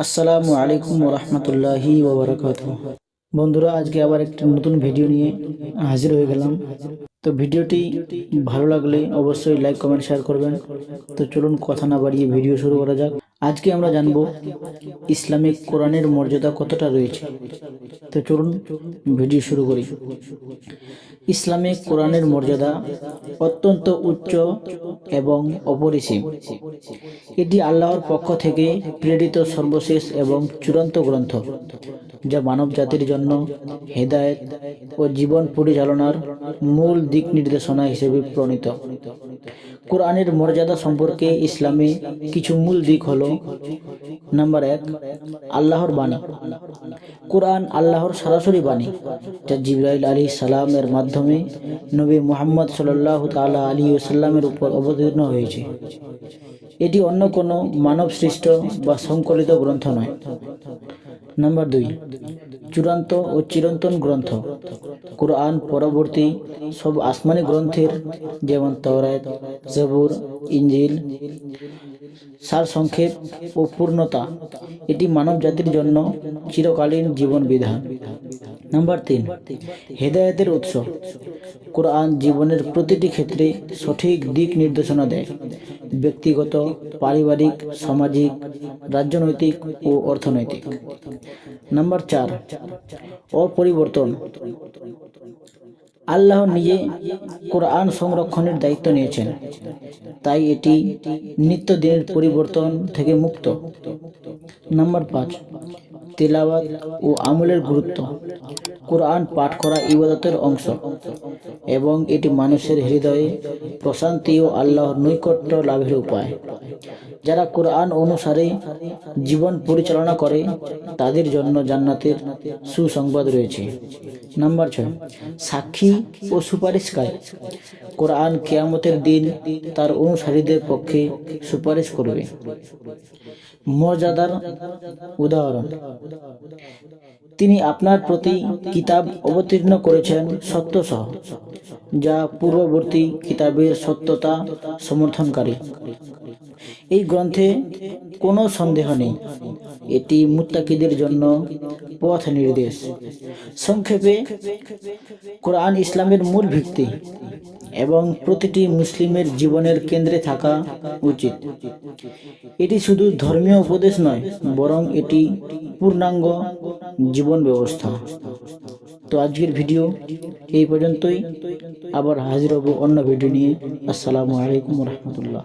আসসালামু আলাইকুম রহমতুল্লাহি ওবরাকাত বন্ধুরা, আজকে আবার একটি নতুন ভিডিও নিয়ে হাজির হয়ে গেলাম। তো ভিডিওটি ভালো লাগলে অবশ্যই লাইক, কমেন্ট শেয়ার করবেন। তো চলুন, কথা না বাড়িয়ে ভিডিও শুরু করা যাক। আজকে আমরা জানব ইসলামিক কোরআনের মর্যাদা কতটা রয়েছে। তো চলুন ভিডিও শুরু করি। ইসলামিক কোরআনের মর্যাদা অত্যন্ত উচ্চ এবং অপরিসীম। এটি আল্লাহর পক্ষ থেকে প্রেরিত সর্বশেষ এবং চূড়ান্ত গ্রন্থ, যা মানব জাতির জন্য হেদায়েত ও জীবন পরিচালনার মূল দিক নির্দেশনা হিসেবে প্রণীত। কোরআনের মর্যাদা সম্পর্কে ইসলামে কিছু মূল দিক হলো নাম্বার এক, আল্লাহর বাণী। কোরআন আল্লাহর সরাসরি বাণী, যা জিব্রাইল আলী সালামের মাধ্যমে নবী মোহাম্মদ সাল্লাহ তালা আলী সাল্লামের উপর অবতীর্ণ হয়েছে। এটি অন্য কোনো মানব সৃষ্ট বা সংকলিত গ্রন্থ নয়। নাম্বার দুই, চূড়ান্ত ও চিরন্তন গ্রন্থ। কোরআন পরবর্তী সব আসমানি গ্রন্থের যেমন তওরাত, জবুর ইঞ্জিল সারসংক্ষেপ ও পূর্ণতা, এটি মানব জাতির জন্য চিরকালীন জীবন বিধান নাম্বার তিন, হেদায়েতের উৎস। কোরআন জীবনের প্রতিটি ক্ষেত্রে সঠিক দিক নির্দেশনা দেয়। ব্যক্তিগত, পারিবারিক, সামাজিক, রাজনৈতিক ও অর্থনৈতিক। নাম্বার চার, অপরিবর্তন। আল্লাহ নিজে কোরআন সংরক্ষণের দায়িত্ব নিয়েছেন। তাই এটি নিত্যদিনের পরিবর্তন থেকে মুক্ত। নাম্বার পাঁচ, তেলাওয়াত ও আমলের গুরুত্ব। কোরআন পাঠ করা ইবাদতের অংশ এবং এটি মানুষের হৃদয়ে প্রশান্তি ও আল্লাহর নৈকট্য লাভের উপায়। যারা কোরআন অনুসারে জীবন পরিচালনা করে, তাদের জন্য জান্নাতের সুসংবাদ রয়েছে। নাম্বার ছয়, সাক্ষী ও সুপারিশকারী। কোরআন কেয়ামতের দিন তার অনুসারীদের পক্ষে সুপারিশ করবে। মর্যাদার উদাহরণ, তিনি আপনার প্রতি কিতাব অবতীর্ণ করেছেন সত্য সহ যা পূর্ববর্তী কিতাবের সত্যতা সমর্থনকারী। এই গ্রন্থে কোনো সন্দেহ নেই, এটি মুত্তাকিদের জন্য পথ নির্দেশ। সংক্ষেপে, কোরআন ইসলামের মূল ভিত্তি এবং প্রতিটি মুসলিমের জীবনের কেন্দ্রে থাকা উচিত। এটি শুধু ধর্মীয় উপদেশ নয়, বরং এটি পূর্ণাঙ্গ জীবন ব্যবস্থা। তো আজকের ভিডিও এই পর্যন্তই। আবার হাজির হব অন্য ভিডিও নিয়ে। আসসালামু আলাইকুম রহমতুল্লাহ।